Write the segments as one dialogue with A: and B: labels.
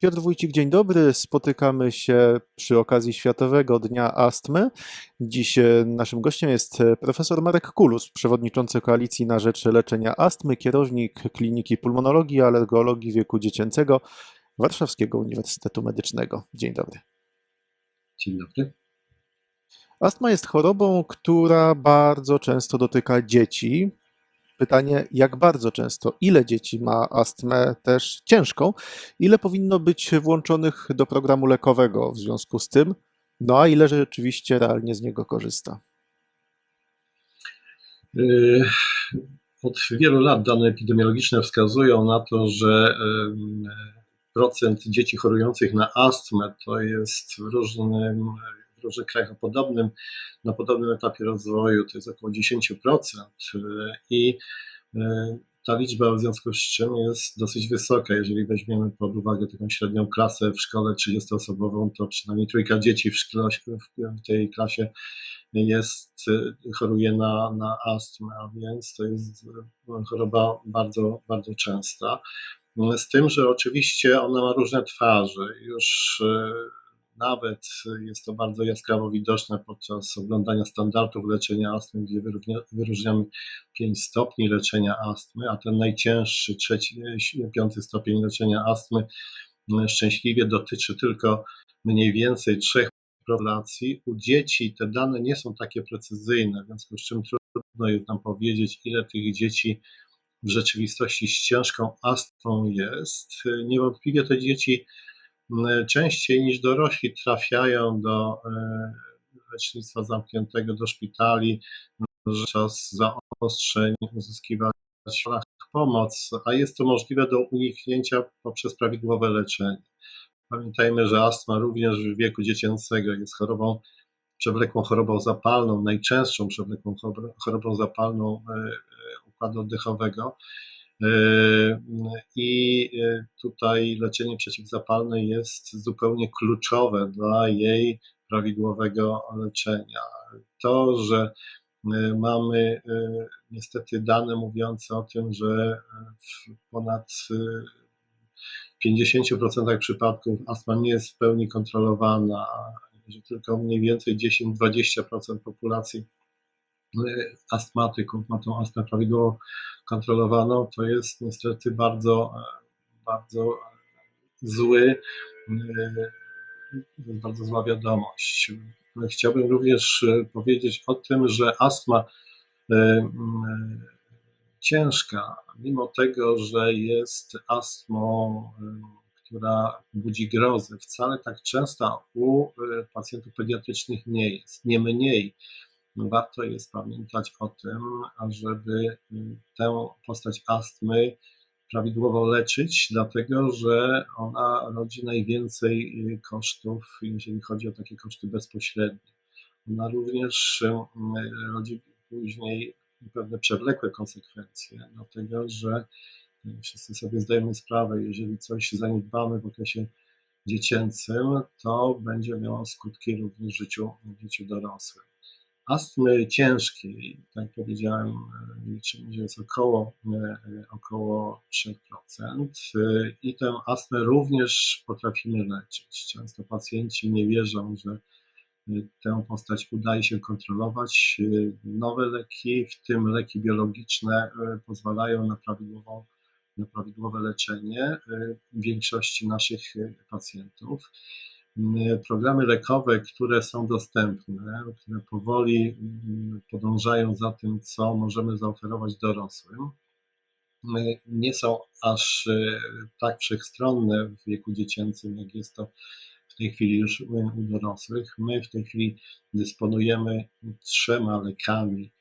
A: Piotr Wójcik, dzień dobry. Spotykamy się przy okazji Światowego Dnia Astmy. Dziś e, naszym gościem jest e, profesor Marek Kulus, przewodniczący Koalicji na Rzecz Leczenia Astmy, kierownik Kliniki Pulmonologii i Alergologii Wieku Dziecięcego Warszawskiego Uniwersytetu Medycznego. Dzień dobry.
B: Dzień dobry.
A: Astma jest chorobą, która bardzo często dotyka dzieci. Pytanie, jak bardzo często, ile dzieci ma astmę też ciężką, ile powinno być włączonych do programu lekowego w związku z tym, no a ile rzeczywiście realnie z niego korzysta?
B: Yy, od wielu lat dane epidemiologiczne wskazują na to, że procent dzieci chorujących na astmę to jest w różnym w różnych krajach o podobnym, na podobnym etapie rozwoju, to jest około 10% i e, ta liczba w związku z czym jest dosyć wysoka. Jeżeli weźmiemy pod uwagę taką średnią klasę w szkole 30-osobową, to przynajmniej trójka dzieci w, szkole, w tej klasie jest, choruje na, na astmę, a więc to jest choroba bardzo, bardzo częsta. Z tym, że oczywiście ona ma różne twarze. Już e, nawet jest to bardzo jaskrawo widoczne podczas oglądania standardów leczenia astmy, gdzie wyróżniamy 5 stopni leczenia astmy, a ten najcięższy, trzeci, piąty stopień leczenia astmy szczęśliwie dotyczy tylko mniej więcej trzech populacji. U dzieci te dane nie są takie precyzyjne, w związku z czym trudno jest nam powiedzieć, ile tych dzieci w rzeczywistości z ciężką astmą jest. Niewątpliwie te dzieci częściej niż dorośli trafiają do e, lecznictwa zamkniętego, do szpitali, że czas zaostrzeń uzyskiwać pomoc, a jest to możliwe do uniknięcia poprzez prawidłowe leczenie. Pamiętajmy, że astma również w wieku dziecięcego jest chorobą, przewlekłą chorobą zapalną, najczęstszą przewlekłą chorobą zapalną e, e, układu oddechowego I yy, tutaj leczenie przeciwzapalne jest zupełnie kluczowe dla jej prawidłowego leczenia. To, że yy, mamy niestety dane mówiące o tym, że w ponad 50% przypadków astma nie jest w pełni kontrolowana, że tylko mniej więcej 10-20% populacji astmatyków ma tą astmę prawidłowo kontrolowaną, to jest niestety bardzo, bardzo zły, bardzo zła wiadomość. Chciałbym również powiedzieć o tym, że astma ciężka, mimo tego, że jest astmą, która budzi grozę, wcale tak często u pacjentów pediatrycznych nie jest. Nie mniej warto jest pamiętać o tym, ażeby y, tę postać astmy prawidłowo leczyć, dlatego że ona rodzi najwięcej y, kosztów, jeżeli chodzi o takie koszty bezpośrednie. Ona również y, rodzi później pewne przewlekłe konsekwencje, dlatego że wszyscy sobie zdajemy sprawę, jeżeli coś zaniedbamy w okresie dziecięcym, to będzie miało skutki również w życiu, w życiu dorosłym. Astmy ciężkiej, tak jak powiedziałem, liczymy, że jest około, e, około 3%. E, I tę astmę również potrafimy leczyć. Często pacjenci nie wierzą, że e, tę postać udaje się kontrolować. Nowe leki, w tym leki biologiczne, pozwalają na, na prawidłowe leczenie większości naszych pacjentów programy lekowe, które są dostępne, które powoli mm, podążają za tym, co możemy zaoferować dorosłym, nie są aż e, tak wszechstronne w wieku dziecięcym, jak jest to w tej chwili już u dorosłych. My w tej chwili dysponujemy trzema lekami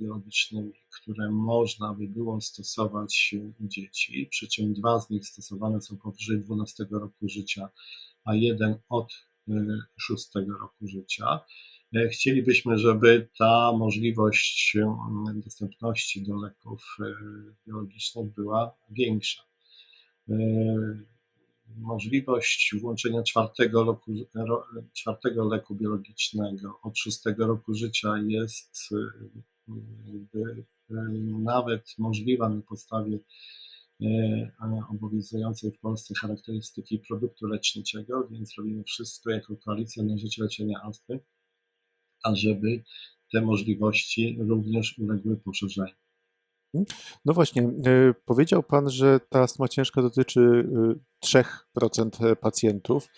B: e, biologicznymi, które można by było stosować u dzieci, przy czym dwa z nich stosowane są powyżej 12 roku życia, a jeden od 6 e, roku życia. E, chcielibyśmy, żeby ta możliwość dostępności do leków e, biologicznych była większa. Możliwość włączenia czwartego, roku, czwartego leku biologicznego od szóstego roku życia jest nawet możliwa na podstawie obowiązującej w Polsce charakterystyki produktu leczniczego, więc robimy wszystko jako koalicja na rzecz leczenia astmy, ażeby te możliwości również uległy poszerzeniu.
A: No właśnie, y, powiedział Pan, że ta astma ciężka dotyczy y, 3% pacjentów.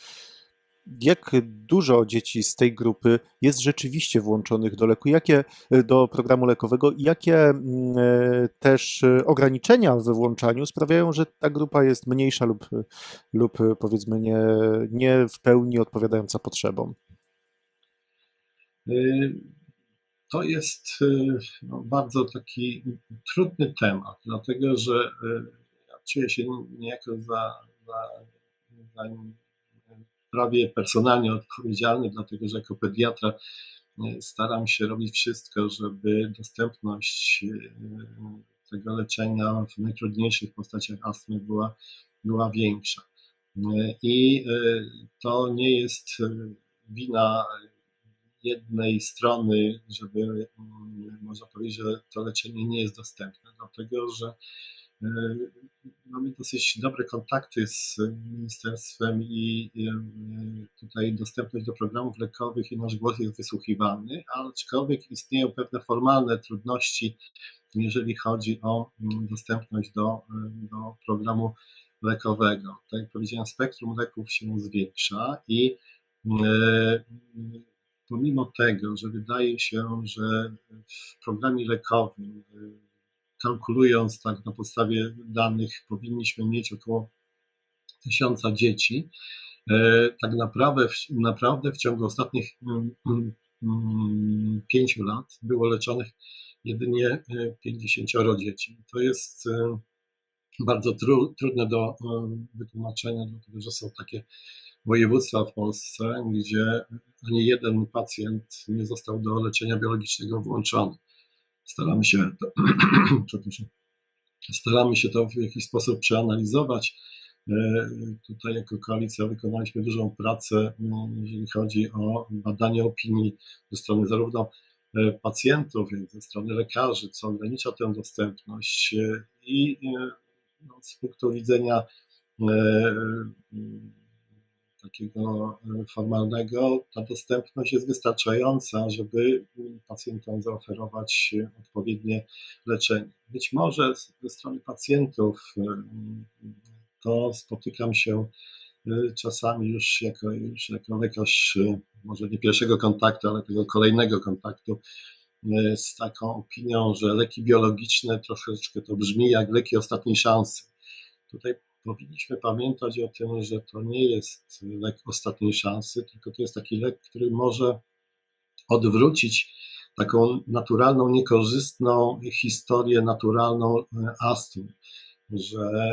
A: Jak dużo dzieci z tej grupy jest rzeczywiście włączonych do leku, jakie, do programu lekowego? Jakie mm, e, też e, ograniczenia we włączaniu sprawiają, że ta grupa jest mniejsza lub, lub e, powiedzmy nie, nie w pełni odpowiadająca potrzebom?
B: To jest no, bardzo taki trudny temat, dlatego że ja czuję się niejako za, za, za prawie personalnie odpowiedzialny, dlatego że jako pediatra y, staram się robić wszystko, żeby dostępność y, tego leczenia w najtrudniejszych postaciach astmy była, była większa. Y, I to nie jest wina jednej strony, żeby mm, można powiedzieć, że to leczenie nie jest dostępne, dlatego że mamy dosyć dobre kontakty z ministerstwem i tutaj dostępność do programów lekowych i nasz głos jest wysłuchiwany, aczkolwiek istnieją pewne formalne trudności, jeżeli chodzi o mm, dostępność do, do programu lekowego. Tak jak powiedziałem, spektrum leków się zwiększa i y, pomimo tego, że wydaje się, że w programie lekowym, y, kalkulując tak na podstawie danych, powinniśmy mieć około tysiąca dzieci, y, tak naprawdę, naprawdę w ciągu ostatnich mm, mm, mm, pięciu lat było leczonych jedynie y, 50 dzieci. To jest y, bardzo tru, trudne do wytłumaczenia, dlatego że są takie województwa w Polsce, gdzie ani jeden pacjent nie został do leczenia biologicznego włączony. Staramy się to, staramy się to w jakiś sposób przeanalizować. E, Tutaj jako koalicja wykonaliśmy dużą pracę, no, jeżeli chodzi o badanie opinii ze strony zarówno e, pacjentów, jak i ze strony lekarzy, co ogranicza tę dostępność e, i no, z punktu widzenia takiego e, formalnego, ta dostępność jest wystarczająca, żeby pacjentom zaoferować odpowiednie leczenie. Być może ze strony pacjentów e, to spotykam się e, czasami już jako, już jako lekarz, może nie pierwszego kontaktu, ale tego kolejnego kontaktu z taką opinią, że leki biologiczne troszeczkę to brzmi jak leki ostatniej szansy. Tutaj powinniśmy pamiętać o tym, że to nie jest lek ostatniej szansy, tylko to jest taki lek, który może odwrócić taką naturalną, niekorzystną historię naturalną e, astmy, że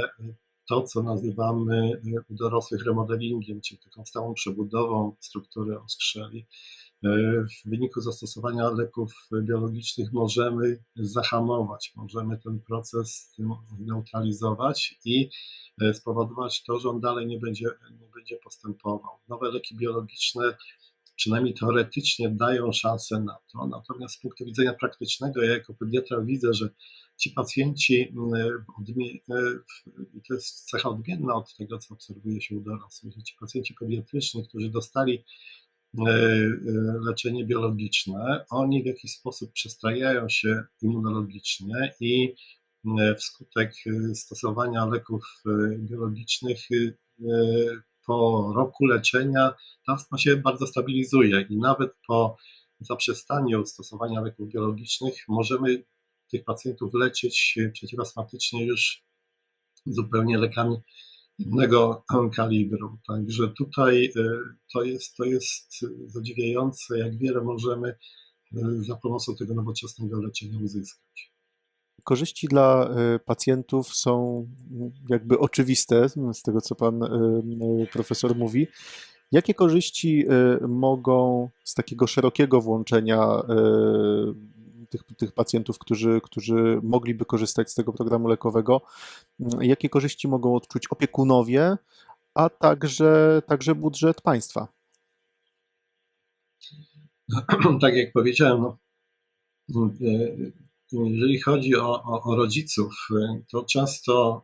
B: to, co nazywamy e, u dorosłych remodelingiem, czyli taką stałą przebudową struktury oskrzeli, e, w wyniku zastosowania leków biologicznych możemy zahamować, możemy ten proces neutralizować i e, spowodować to, że on dalej nie będzie, nie będzie postępował. Nowe leki biologiczne przynajmniej teoretycznie dają szansę na to, natomiast z punktu widzenia praktycznego, ja jako pediatra widzę, że ci pacjenci, e, to jest cecha odmienna od tego, co obserwuje się u dorosłych, że ci pacjenci pediatryczni, którzy dostali e, e, leczenie biologiczne, oni w jakiś sposób przestrajają się immunologicznie i e, wskutek e, stosowania leków e, biologicznych e, po roku leczenia ta astma się bardzo stabilizuje i nawet po zaprzestaniu stosowania leków biologicznych możemy tych pacjentów leczyć przeciwastmatycznie już zupełnie lekami innego kalibru. Także tutaj e, to jest, to jest zadziwiające, jak wiele możemy e, za pomocą tego nowoczesnego leczenia uzyskać.
A: Korzyści dla y, pacjentów są jakby oczywiste z tego, co pan profesor mówi. Jakie korzyści mogą z takiego szerokiego włączenia tych, tych pacjentów, którzy, którzy mogliby korzystać z tego programu lekowego, jakie korzyści mogą odczuć opiekunowie, a także, także budżet państwa?
B: tak jak powiedziałem, no, jeżeli chodzi o, o, o rodziców, to często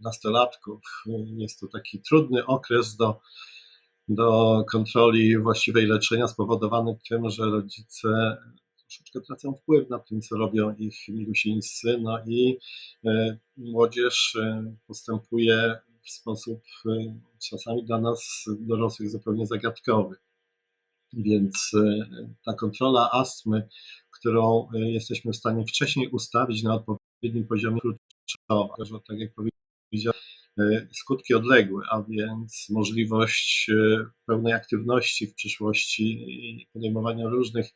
B: nastolatków jest to taki trudny okres do, do kontroli właściwej leczenia, spowodowany tym, że rodzice troszeczkę tracą wpływ na tym, co robią ich milusińscy, no i e, młodzież e, postępuje w sposób e, czasami dla nas dorosłych zupełnie zagadkowy. Więc ta kontrola astmy, którą jesteśmy w stanie wcześniej ustawić na odpowiednim poziomie kluczowa, że tak jak powiedziałem, skutki odległe, a więc możliwość pełnej aktywności w przyszłości i podejmowania różnych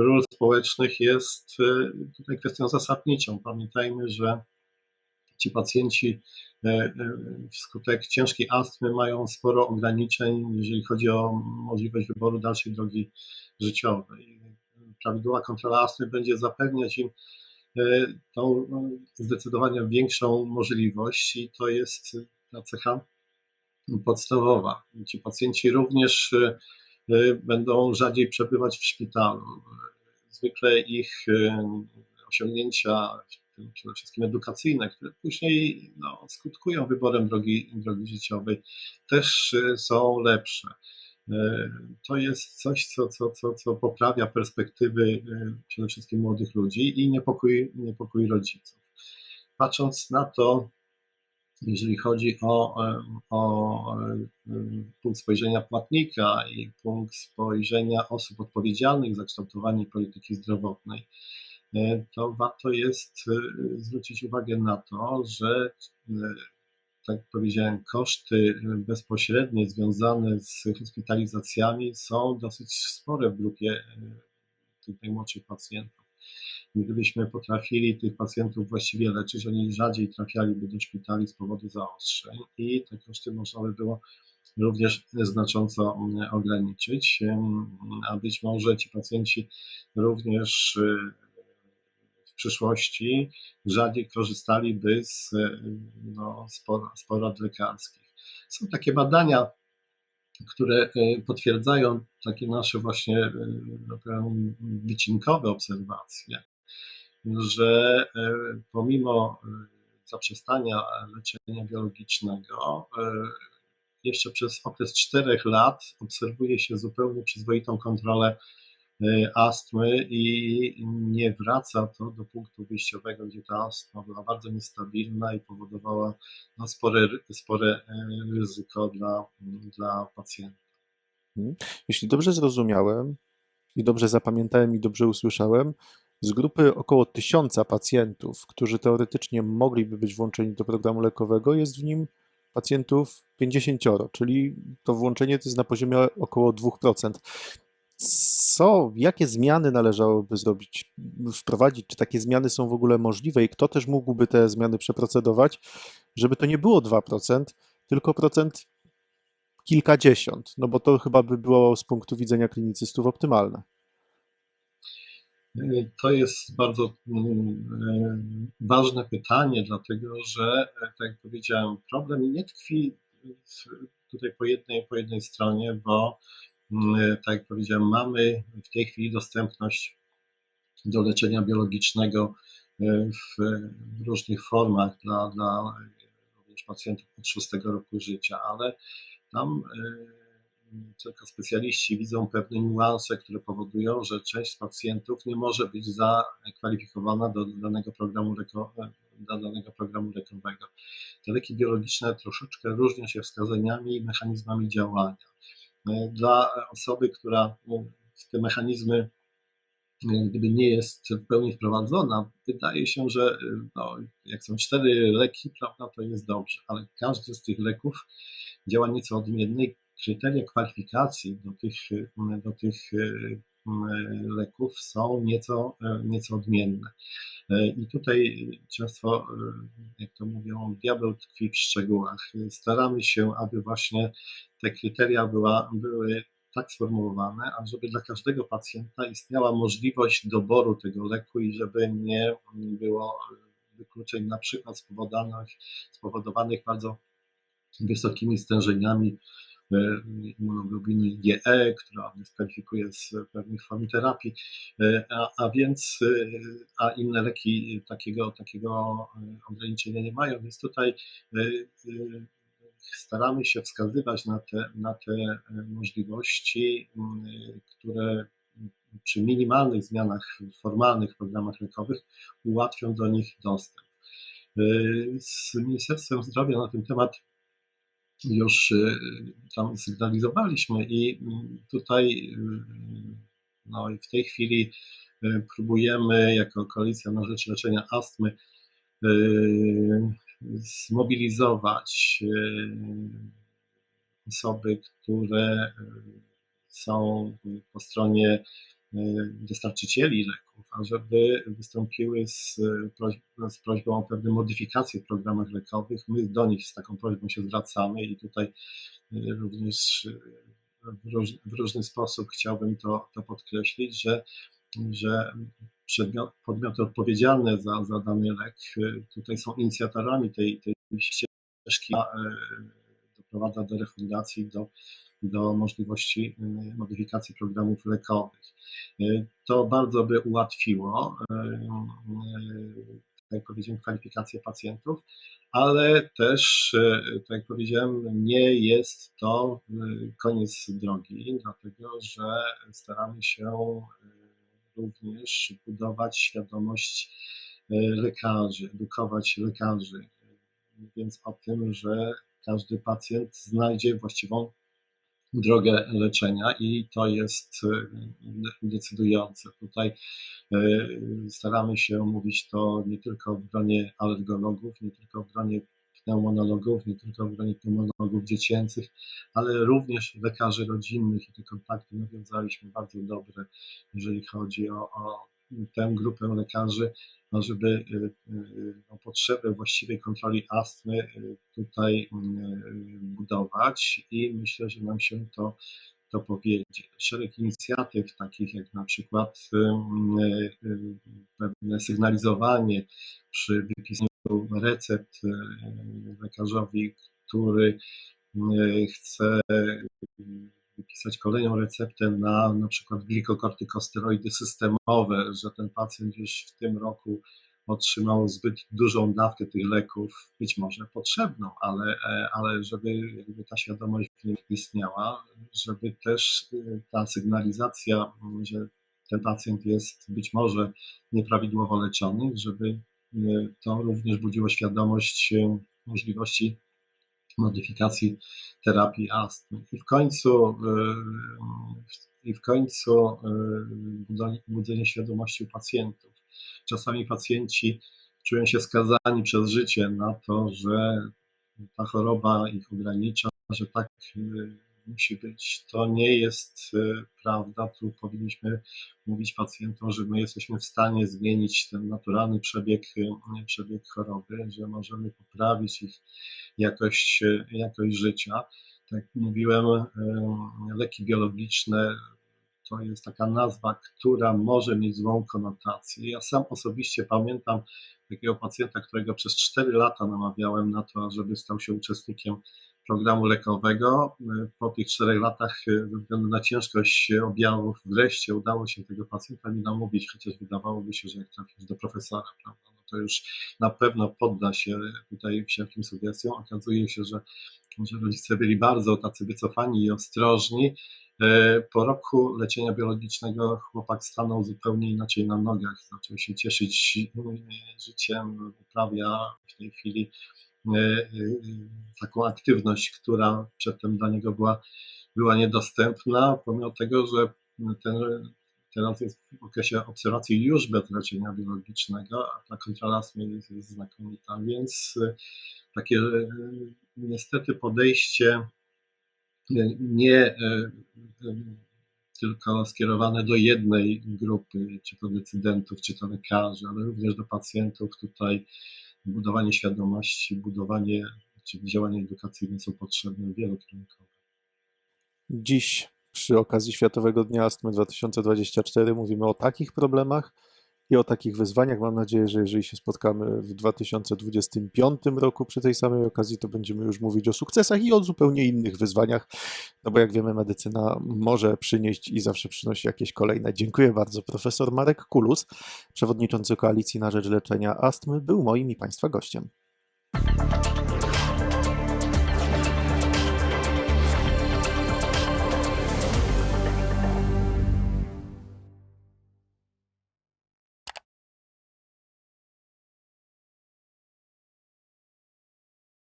B: ról społecznych jest e, tutaj kwestią zasadniczą. Pamiętajmy, że ci pacjenci e, e, wskutek ciężkiej astmy mają sporo ograniczeń, jeżeli chodzi o możliwość wyboru dalszej drogi życiowej. Prawidłowa kontrola astmy będzie zapewniać im tą no, zdecydowanie większą możliwość i to jest ta cecha podstawowa. Ci pacjenci również będą rzadziej przebywać w szpitalu. Zwykle ich osiągnięcia, przede wszystkim edukacyjne, które później no, skutkują wyborem drogi, drogi życiowej, też e, są lepsze. E, to jest coś, co, co, co, co poprawia perspektywy przede wszystkim młodych ludzi i niepokój, niepokój rodziców. Patrząc na to, jeżeli chodzi o, o punkt spojrzenia płatnika i punkt spojrzenia osób odpowiedzialnych za kształtowanie polityki zdrowotnej, e, to warto jest e, zwrócić uwagę na to, że e, tak jak powiedziałem, koszty bezpośrednie związane z hospitalizacjami są dosyć spore w grupie tych najmłodszych pacjentów. Gdybyśmy potrafili tych pacjentów właściwie leczyć, oni rzadziej trafialiby do szpitali z powodu zaostrzeń i te koszty można by było również znacząco mm, ograniczyć, a być może ci pacjenci również y, w przyszłości rzadziej korzystaliby z no, sporad lekarskich. Są takie badania, które y, potwierdzają takie nasze właśnie y, no, wycinkowe obserwacje, że e, pomimo e, zaprzestania leczenia biologicznego, e, jeszcze przez okres czterech lat obserwuje się zupełnie przyzwoitą kontrolę astmy i nie wraca to do punktu wyjściowego, gdzie ta astma była bardzo niestabilna i powodowała no, spore, spore ryzyko dla, dla pacjenta.
A: Mhm. Jeśli dobrze zrozumiałem i dobrze zapamiętałem i dobrze usłyszałem, z grupy około tysiąca pacjentów, którzy teoretycznie mogliby być włączeni do programu lekowego, jest w nim pacjentów 50, czyli to włączenie to jest na poziomie około 2%. Co, jakie zmiany należałoby zrobić, wprowadzić? Czy takie zmiany są w ogóle możliwe i kto też mógłby te zmiany przeprocedować, żeby to nie było 2%, tylko procent kilkadziesiąt? No bo to chyba by było z punktu widzenia klinicystów optymalne.
B: To jest bardzo mm, ważne pytanie, dlatego że, tak jak powiedziałem, problem nie tkwi tutaj po jednej, po jednej stronie, bo mm, tak jak powiedziałem, mamy w tej chwili dostępność do leczenia biologicznego e, w różnych formach dla, dla również pacjentów od szóstego roku życia, ale tam e, tylko specjaliści widzą pewne niuanse, które powodują, że część pacjentów nie może być zakwalifikowana do danego programu, do danego programu lekowego. Te leki biologiczne troszeczkę różnią się wskazaniami i mechanizmami działania. Dla osoby, która w te mechanizmy gdyby nie jest w pełni wprowadzona, wydaje się, że no, jak są cztery leki, prawda, to jest dobrze, ale każdy z tych leków działa nieco odmiennie kryteria kwalifikacji do tych, do tych mm, leków są nieco, nieco odmienne. I tutaj często, jak to mówią, diabeł tkwi w szczegółach. Staramy się, aby właśnie te kryteria była, były tak sformułowane, żeby dla każdego pacjenta istniała możliwość doboru tego leku i żeby nie było wykluczeń na przykład spowodowanych, spowodowanych bardzo wysokimi stężeniami e, immunoglobiny GE, która dyskwalifikuje z pewnych form terapii, e, a, a więc e, a inne leki takiego, takiego e, ograniczenia nie mają, więc tutaj e, e, staramy się wskazywać na te, na te e, możliwości, które przy minimalnych zmianach formalnych w programach lekowych ułatwią do nich dostęp. E, Z Ministerstwem Zdrowia na ten temat już e, tam sygnalizowaliśmy i mm, tutaj e, no, i w tej chwili e, próbujemy jako Koalicja na Rzecz Leczenia Astmy zmobilizować osoby, które są po stronie dostarczycieli leków, ażeby wystąpiły z, prośb- z prośbą o pewne modyfikacje w programach lekowych. My do nich z taką prośbą się zwracamy i tutaj e, również e, w, róż, w różny sposób chciałbym to, to podkreślić, że, że przedmiot, podmioty odpowiedzialne za, za dany lek e, tutaj są inicjatorami tej, tej ścieżki, e, doprowadza do refundacji, do, do możliwości e, modyfikacji programów lekowych. E, To bardzo by ułatwiło, e, tak jak powiedziałem, kwalifikację pacjentów, ale też, tak jak powiedziałem, nie jest to koniec drogi, dlatego że staramy się również budować świadomość lekarzy, edukować lekarzy, mówiąc o tym, że każdy pacjent znajdzie właściwą drogę leczenia i to jest e, decydujące. Tutaj e, staramy się mówić to nie tylko w gronie alergologów, nie tylko w gronie pneumonologów, nie tylko w gronie pneumonologów dziecięcych, ale również lekarzy rodzinnych i te kontakty nawiązaliśmy bardzo dobre, jeżeli chodzi o, o tę grupę lekarzy, żeby e, e, no, potrzebę właściwej kontroli astmy tutaj budować i myślę, że nam się to, to powiedzie. Szereg inicjatyw, takich jak na przykład pewne sygnalizowanie przy wypisaniu recept lekarzowi, który chce wypisać kolejną receptę na na przykład glikokortykosteroidy systemowe, że ten pacjent już w tym roku otrzymał zbyt dużą dawkę tych leków, być może potrzebną, ale, ale żeby jakby ta świadomość w nim istniała, żeby też ta sygnalizacja, że ten pacjent jest być może nieprawidłowo leczony, żeby to również budziło świadomość możliwości modyfikacji terapii astmy. I w końcu, i w końcu budzenie, budzenie świadomości u pacjentów. Czasami pacjenci czują się skazani przez życie na to, że ta choroba ich ogranicza, że tak musi być. To nie jest prawda. Tu powinniśmy mówić pacjentom, że my jesteśmy w stanie zmienić ten naturalny przebieg, przebieg choroby, że możemy poprawić ich jakość, jakość życia. Tak jak mówiłem, leki biologiczne to jest taka nazwa, która może mieć złą konotację. Ja sam osobiście pamiętam takiego pacjenta, którego przez 4 lata namawiałem na to, żeby stał się uczestnikiem programu lekowego. Po tych czterech latach, ze względu na ciężkość objawów, wreszcie udało się tego pacjenta mi namówić, chociaż wydawałoby się, że jak trafisz do profesora, prawda, no to już na pewno podda się tutaj wszelkim sugestiom. Okazuje się, że, że rodzice byli bardzo tacy wycofani i ostrożni. Po roku leczenia biologicznego chłopak stanął zupełnie inaczej na nogach, zaczął się cieszyć życiem, uprawia w tej chwili taką aktywność, która przedtem dla niego była, była niedostępna, pomimo tego, że ten, teraz jest w okresie obserwacji już bez leczenia biologicznego, a ta kontrola astmy jest, jest znakomita, więc takie niestety podejście nie tylko skierowane do jednej grupy, czy to decydentów, czy to lekarzy, ale również do pacjentów. Tutaj budowanie świadomości, budowanie czy działania edukacyjne są potrzebne wielokierunkowe.
A: Dziś przy okazji Światowego Dnia Astmy 2024 mówimy o takich problemach i o takich wyzwaniach. Mam nadzieję, że jeżeli się spotkamy w 2025 roku przy tej samej okazji, to będziemy już mówić o sukcesach i o zupełnie innych wyzwaniach, no bo jak wiemy, medycyna może przynieść i zawsze przynosi jakieś kolejne. Dziękuję bardzo. Profesor Marek Kulus, przewodniczący Koalicji na Rzecz Leczenia Astmy, był moim i Państwa gościem.